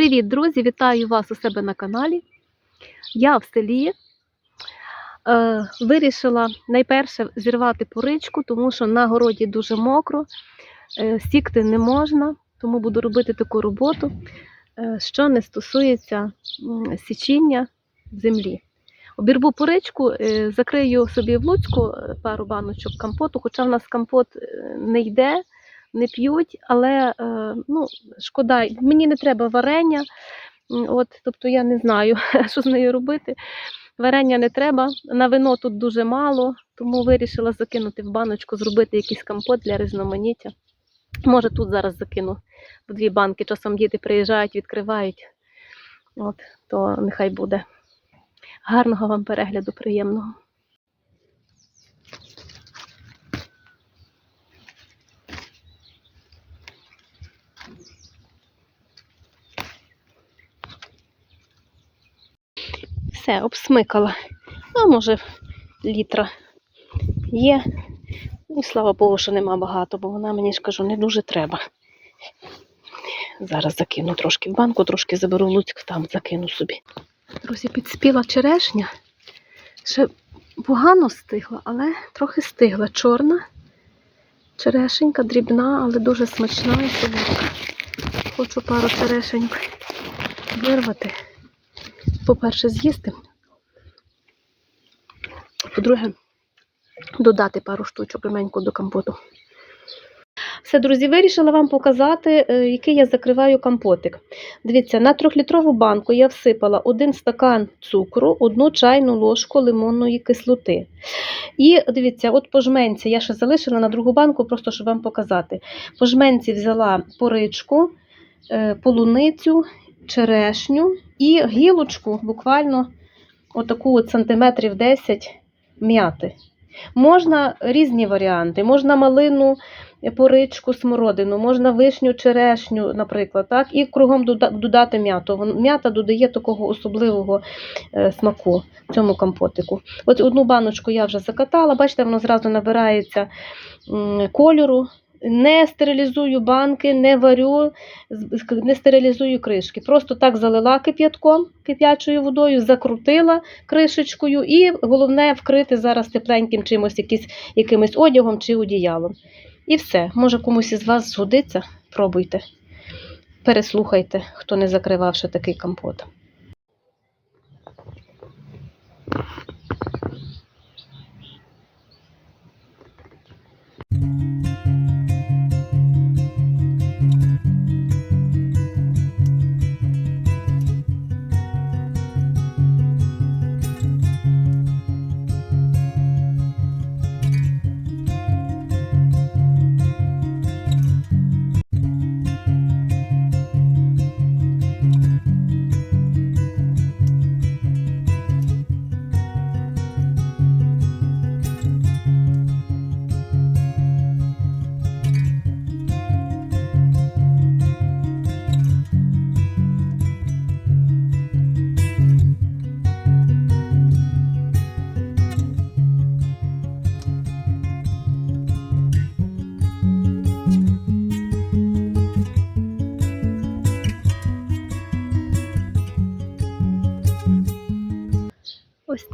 Привіт, друзі! Вітаю вас у себе на каналі. Я в селі. Е, вирішила найперше зірвати поричку, тому що на городі дуже мокро, е, сікти не можна, тому буду робити таку роботу, е, що не стосується січіння землі. Обірву поричку, е, закрию собі в Луцьку е, пару баночок компоту, хоча в нас компот е, не йде, не п'ють, але е, ну, шкода, мені не треба варення. От, тобто я не знаю, що з нею робити. Варення не треба, на вино тут дуже мало, тому вирішила закинути в баночку, зробити якийсь компот для різноманіття. Може, тут зараз закину в дві банки. Часом діти приїжджають, відкривають. От, то нехай буде. Гарного вам перегляду, приємного. Все, обсмикала. А може, літра є. І слава Богу, що нема багато, бо вона мені ж кажу, не дуже треба. Зараз закину трошки в банку, трошки заберу в Луцьк, там закину собі. Друзі, підспіла черешня. Ще погано стигла, але трохи стигла. Чорна, черешенька, дрібна, але дуже смачна і солодка. Хочу пару черешеньок вирвати. По-перше, з'їсти. По-друге, додати пару штучок ременьку до компоту. Все, друзі, вирішила вам показати, е, який я закриваю компотик. Дивіться, на трьохлітрову банку я всипала один стакан цукру, одну чайну ложку лимонної кислоти. І дивіться, от по жменці я ще залишила на другу банку, просто щоб вам показати. По жменці взяла поричку, е, полуницю, черешню і гілочку, буквально отаку от сантиметрів 10 м'яти. Можна різні варіанти. Можна малину, поричку, смородину, можна вишню, черешню, наприклад, так? і кругом додати м'яту. М'ята додає такого особливого е, смаку цьому компотику. От одну баночку я вже закатала, бачите, воно зразу набирається кольору. Не стерилізую банки, не варю, не стерилізую кришки. Просто так залила кип'ятком, кип'ячою водою, закрутила кришечкою і головне вкрити зараз тепленьким чимось, якийсь, якимось одягом чи одіялом. І все. Може комусь із вас згодиться, пробуйте. Переслухайте, хто не закривав ще такий компот.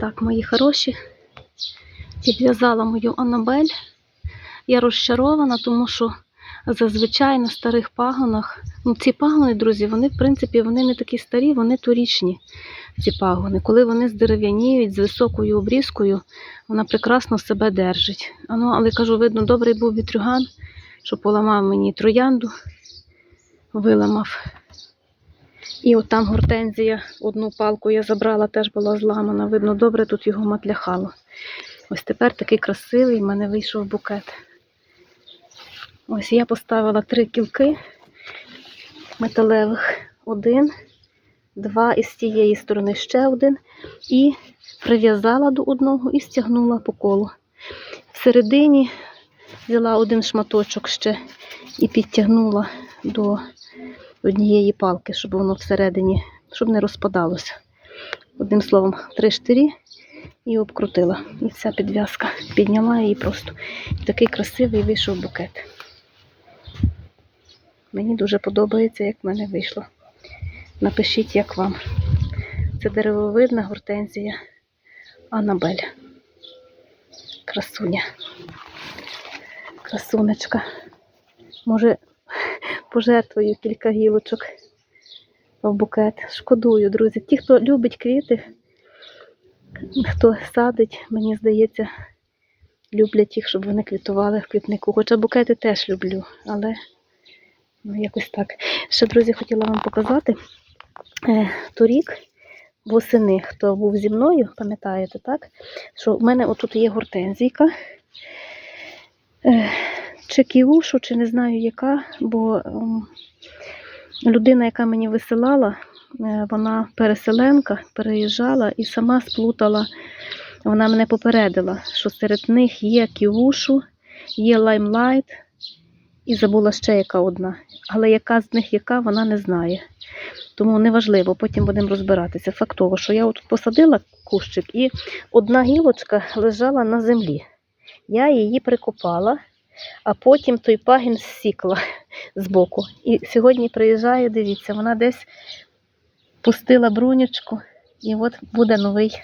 Так, мої хороші. Підв'язала мою Анабель. Я розчарована, тому що зазвичай на старих пагонах, ну ці пагони, друзі, вони, в принципі, вони не такі старі, вони торічні, ці пагони. Коли вони здерев'яніють з високою обрізкою, вона прекрасно себе держить. А ну, але кажу, видно, добрий був вітрюган, що поламав мені троянду, виламав. І от там гортензія, одну палку я забрала, теж була зламана. Видно, добре тут його матляхало. Ось тепер такий красивий в мене вийшов букет. Ось я поставила три кілки металевих. Один, два і з цієї сторони ще один. І прив'язала до одного і стягнула по колу. Всередині взяла один шматочок ще і підтягнула до однієї палки, щоб воно всередині, щоб не розпадалося. Одним словом, три штирі і обкрутила. І ця підв'язка підняла її просто. Такий красивий вийшов букет. Мені дуже подобається, як в мене вийшло. Напишіть, як вам. Це деревовидна гортензія Анабель. Красуня. Красунечка. Може, пожертвую кілька гілочок в букет. Шкодую, друзі. Ті, хто любить квіти, хто садить, мені здається, люблять їх, щоб вони квітували в квітнику. Хоча букети теж люблю, але ну, якось так. Ще, друзі, хотіла вам показати. Е, торік восени, хто був зі мною, пам'ятаєте, так? Що в мене отут є гортензійка. Чи кіушу, чи не знаю яка, бо ем, людина, яка мені висилала, е, вона переселенка, переїжджала і сама сплутала, вона мене попередила, що серед них є кіушу, є лаймлайт, і забула ще яка одна. Але яка з них яка, вона не знає. Тому неважливо, потім будемо розбиратися. Фактово, що я от посадила кущик, і одна гілочка лежала на землі. Я її прикопала, а потім той пагін зсікла збоку. І сьогодні приїжджаю, дивіться, вона десь пустила брунючку, і от буде новий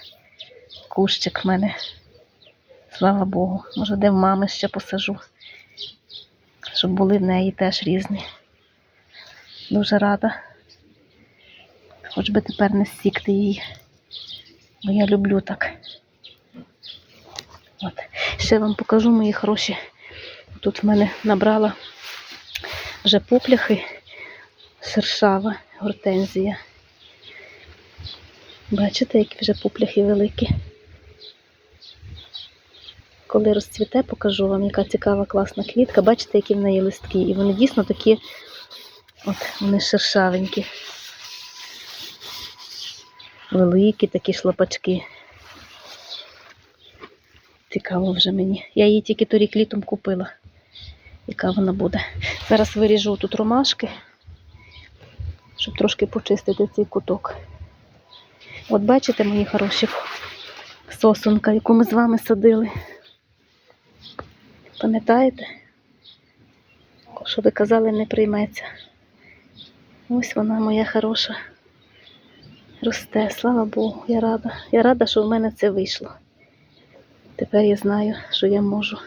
кущик в мене. Слава Богу. Може, де в мами ще посажу, щоб були в неї теж різні. Дуже рада. Хоч би тепер не стікти її. Бо я люблю так. От. Ще вам покажу мої хороші. Тут в мене набрала вже попляхи шершава, гортензія. Бачите, які вже попляхи великі. Коли розцвіте, покажу вам, яка цікава, класна квітка. Бачите, які в неї листки. І вони дійсно такі, от вони шершавенькі. Великі такі шлапачки. Цікаво вже мені. Я її тільки торік літом купила. Яка вона буде. Зараз виріжу тут ромашки, щоб трошки почистити цей куток. От бачите, мої хороші, сосунка, яку ми з вами садили. Пам'ятаєте? Що ви казали, не прийметься. Ось вона моя хороша. Росте, слава Богу, я рада. Я рада, що в мене це вийшло. Тепер я знаю, що я можу.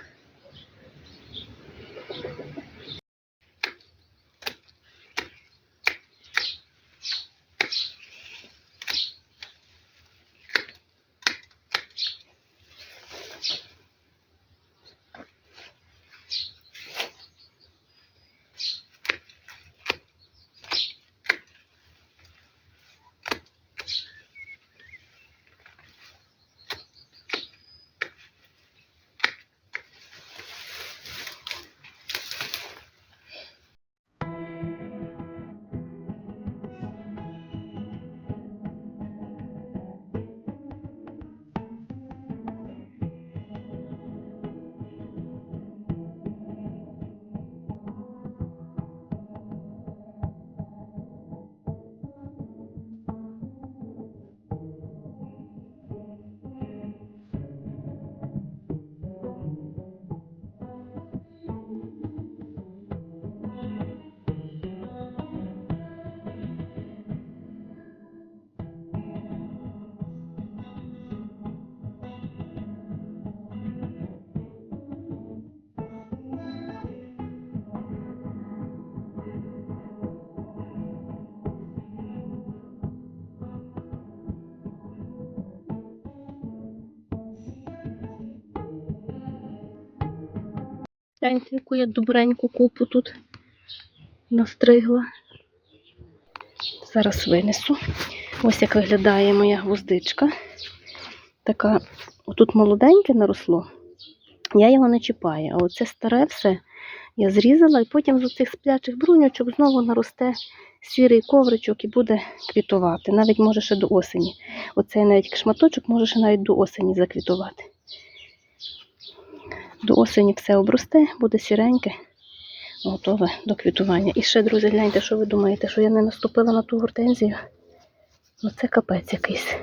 Гляньте, яку я добреньку купу тут настригла. Зараз винесу. Ось як виглядає моя гвоздичка. Така, отут молоденьке наросло. Я його не чіпаю, а оце старе все я зрізала, і потім з оцих сплячих бруньочок знову наросте сірий ковричок і буде квітувати. Навіть може ще до осені. Оцей навіть шматочок може ще навіть до осені заквітувати. До осені все обросте, буде сіреньке, готове до квітування. І ще, друзі, гляньте, що ви думаєте, що я не наступила на ту гортензію? Ну це капець якийсь.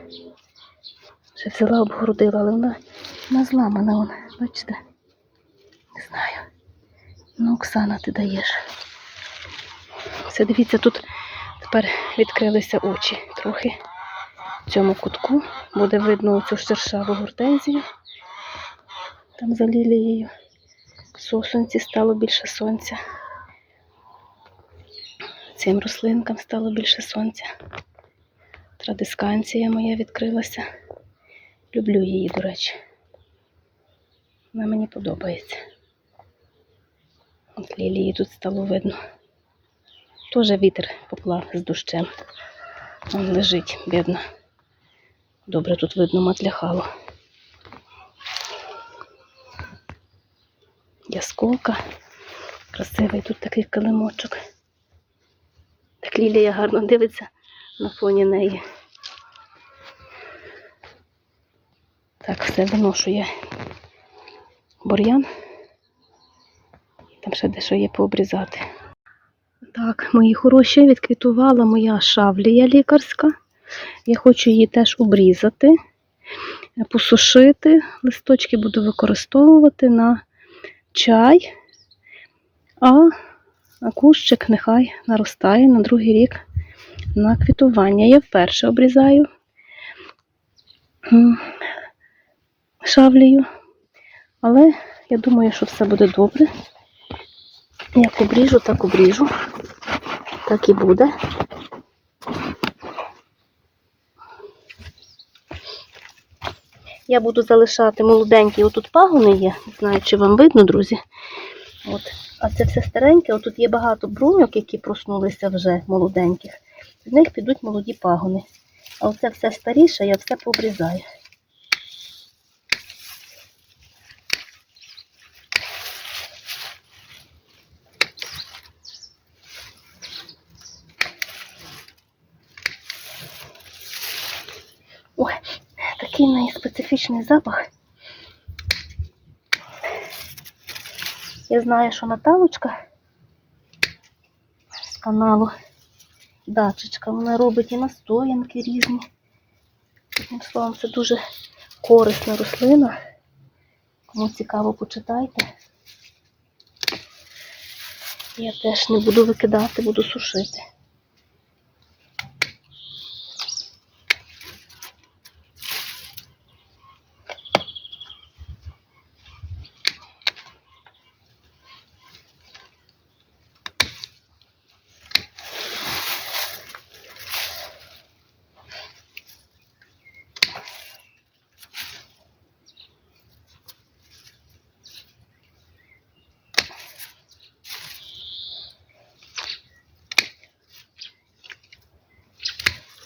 Ще взяла, обгородила, але вона, вона зламана, вона, бачите? Не знаю. Ну, Оксана, ти даєш. Все, дивіться, тут тепер відкрилися очі трохи в цьому кутку. Буде видно цю шершаву гортензію. Там за лілією. Сосунці стало більше сонця. Цим рослинкам стало більше сонця. Традисканція моя відкрилася. Люблю її, до речі. Вона мені подобається. От лілії тут стало видно. Тоже вітер поплав з дощем. Он лежить, бідно. Добре тут видно матляхало. Ясколка. Красивий тут такий килимочок. Так лілія гарно дивиться на фоні неї. Так, все виношує бур'ян. Там ще дещо є пообрізати. Так, мої хороші, відквітувала моя шавлія лікарська. Я хочу її теж обрізати, посушити. Листочки буду використовувати на чай, а кущик нехай наростає на другий рік на квітування. Я вперше обрізаю м, шавлію, але я думаю, що все буде добре. Як обріжу, так обріжу. Так і буде. Я буду залишати молоденькі, отут пагони є, не знаю, чи вам видно, друзі. От. А це все стареньке, отут є багато бруньок, які проснулися вже молоденьких. З них підуть молоді пагони. А оце все старіше, я все пообрізаю. Ой, такий в неї специфічний запах. Я знаю, що Наталочка з каналу Дачечка, вона робить і настоянки різні. Одним словом, це дуже корисна рослина. Кому цікаво, почитайте. Я теж не буду викидати, буду сушити.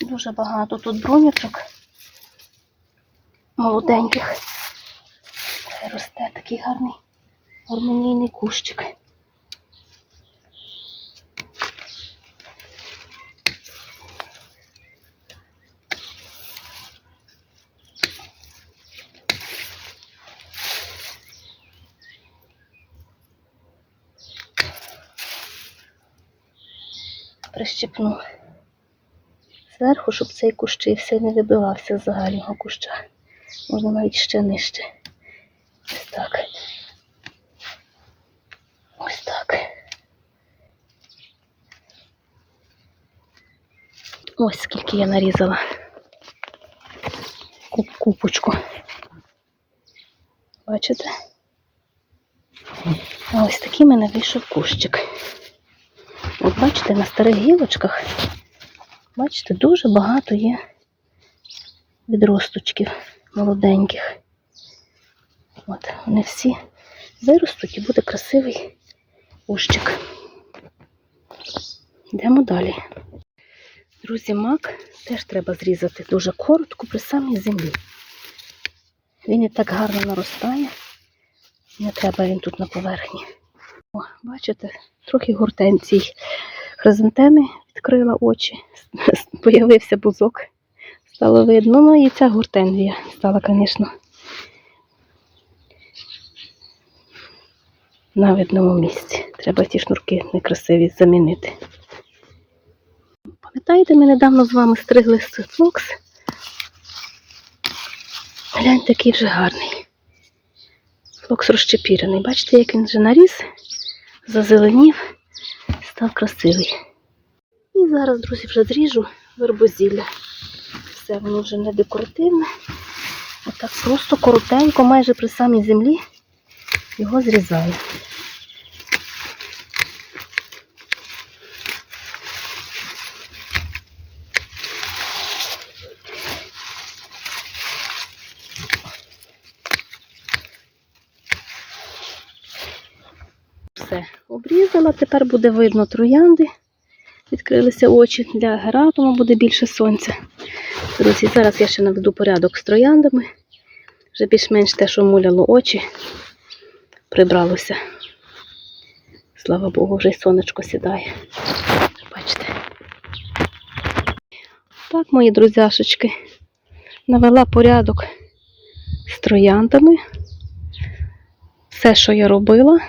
Дуже багато тут бруньочок молоденьких. Росте такий гарний гармонійний кущик. Прищепну зверху, щоб цей кущився не вибивався з загального куща. Можна навіть ще нижче. Ось так. Ось так. Ось скільки я нарізала. Куп купочку. Бачите? А ось такий мене вийшов кущик. От бачите, на старих гілочках Бачите, дуже багато є відросточків молоденьких. От, вони всі виростуть і буде красивий кущик. Йдемо далі. Друзі, мак теж треба зрізати дуже коротко при самій землі. Він і так гарно наростає. Не треба він тут на поверхні. О, бачите, трохи гортенцій. Хризантеми відкрила очі, появився бузок, стало видно. Ну і ця гортензія стала, звісно, на видному місці. Треба ті шнурки некрасиві замінити. Пам'ятаєте, ми недавно з вами стригли флокс? Глянь, такий вже гарний. Флокс розчепірений. Бачите, як він вже наріс, зазеленів, став красивий. І зараз, друзі, вже зріжу вербозілля. Все, воно вже не декоративне. Отак просто коротенько, майже при самій землі його зрізаю. Все, обрізала. Тепер буде видно троянди. Відкрилися очі для гератума, буде більше сонця. Друзі, зараз я ще наведу порядок з трояндами. Вже більш-менш те, що муляло очі, прибралося. Слава Богу, вже й сонечко сідає. Бачите. Так, мої друзяшечки, навела порядок з трояндами. Все, що я робила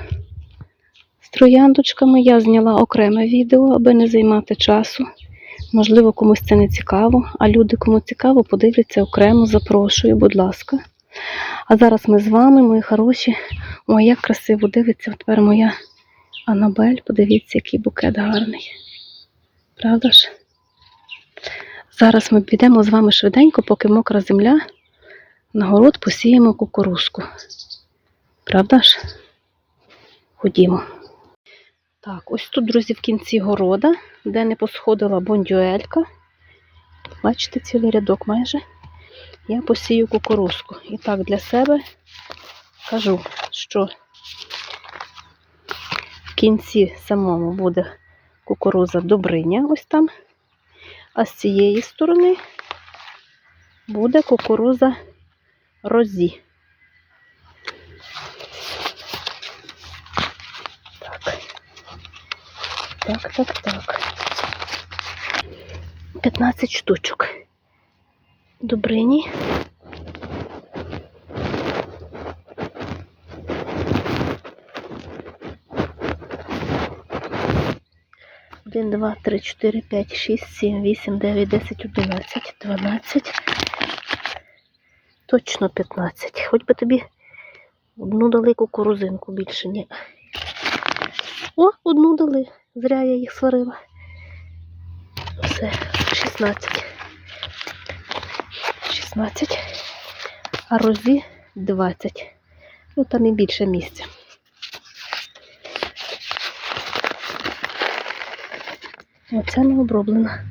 з трояндочками, я зняла окреме відео, аби не займати часу. Можливо, комусь це не цікаво, а люди, кому цікаво, подивляться окремо, запрошую, будь ласка. А зараз ми з вами, мої хороші. Ой, як красиво дивиться тепер моя Анабель. Подивіться, який букет гарний. Правда ж? Зараз ми підемо з вами швиденько, поки мокра земля. На город посіємо кукурузку. Правда ж? Ходімо. Так, ось тут, друзі, в кінці города, де не посходила бондюелька. Бачите, цілий рядок майже. Я посію кукурузку. І так для себе кажу, що в кінці самому буде кукуруза добриня, ось там. А з цієї сторони буде кукуруза розі. Так, так, так. 15 штучок. Добрині. Один, два, три, чотири, п'ять, шість, сім, вісім, дев'ять, десять, одинадцять, дванадцять. Точно 15. Хоч би тобі одну дали кукурузинку більше ні. О, одну дали. Зря я їх сварила. Все, 16. 16. А розі 20. Ну там і більше місця. Оця не оброблена.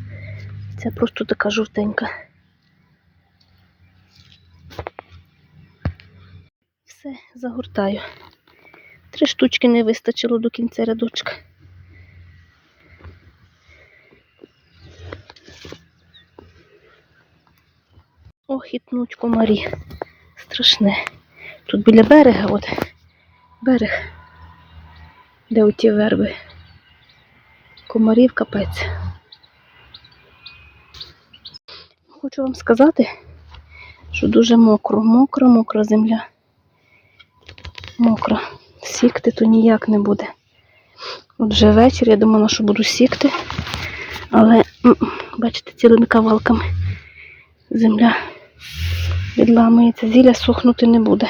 Це просто така жовтенька. Все, загортаю. Три штучки не вистачило до кінця рядочка. Ох, і тнуть комарі. Страшне. Тут біля берега, от берег, де оті верби. Комарів капець. Хочу вам сказати, що дуже мокро, мокра, мокра земля. Мокра. Сікти то ніяк не буде. От вже вечір, я думала, що буду сікти, але, бачите, цілими кавалками земля відламується, зілля сохнути не буде.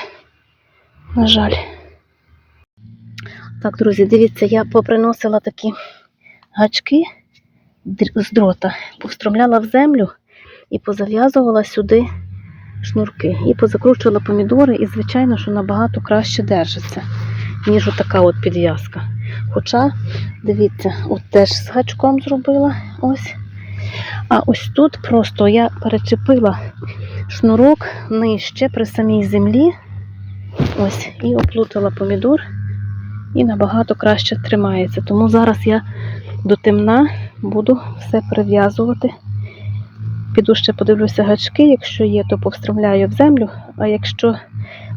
На жаль. Так, друзі, дивіться, я поприносила такі гачки з дрота, повстромляла в землю і позав'язувала сюди шнурки. І позакручувала помідори, і, звичайно, що набагато краще держиться, ніж отака от підв'язка. Хоча, дивіться, от теж з гачком зробила ось. А ось тут просто я перечепила шнурок нижче при самій землі. Ось, і оплутала помідор, і набагато краще тримається. Тому зараз я до темна буду все прив'язувати. Піду ще подивлюся гачки, якщо є, то повстромляю в землю, а якщо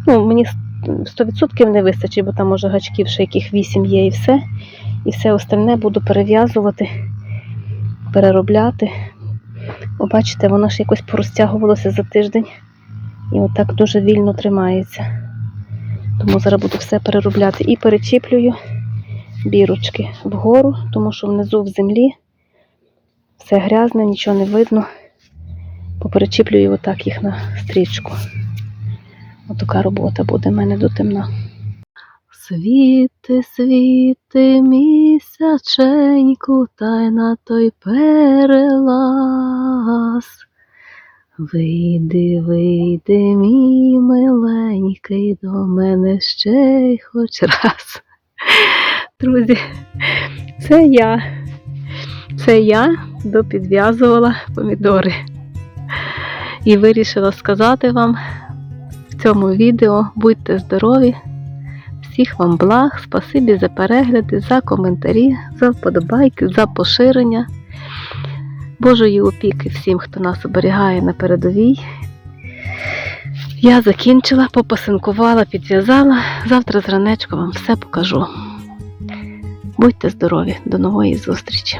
ну, мені 100% не вистачить, бо там може гачків ще яких 8 є і все. І все остальне буду перев'язувати, переробляти. О, бачите, воно ж якось порозтягувалося за тиждень і отак дуже вільно тримається. Тому зараз буду все переробляти і перечіплюю бірочки вгору, тому що внизу в землі все грязне, нічого не видно. Поперечіплюю отак їх на стрічку. Отака робота буде в мене до темна. Світи, світи, місяченьку, та й на той перелаз. Вийди, вийди, мій миленький, до мене ще й хоч раз. Друзі, це я. Це я допідв'язувала помідори. І вирішила сказати вам в цьому відео будьте здорові, всіх вам благ, спасибі за перегляди, за коментарі, за вподобайки, за поширення. Божої опіки всім, хто нас оберігає на передовій. Я закінчила, попасинкувала, підв'язала. Завтра зранечку вам все покажу. Будьте здорові, до нової зустрічі!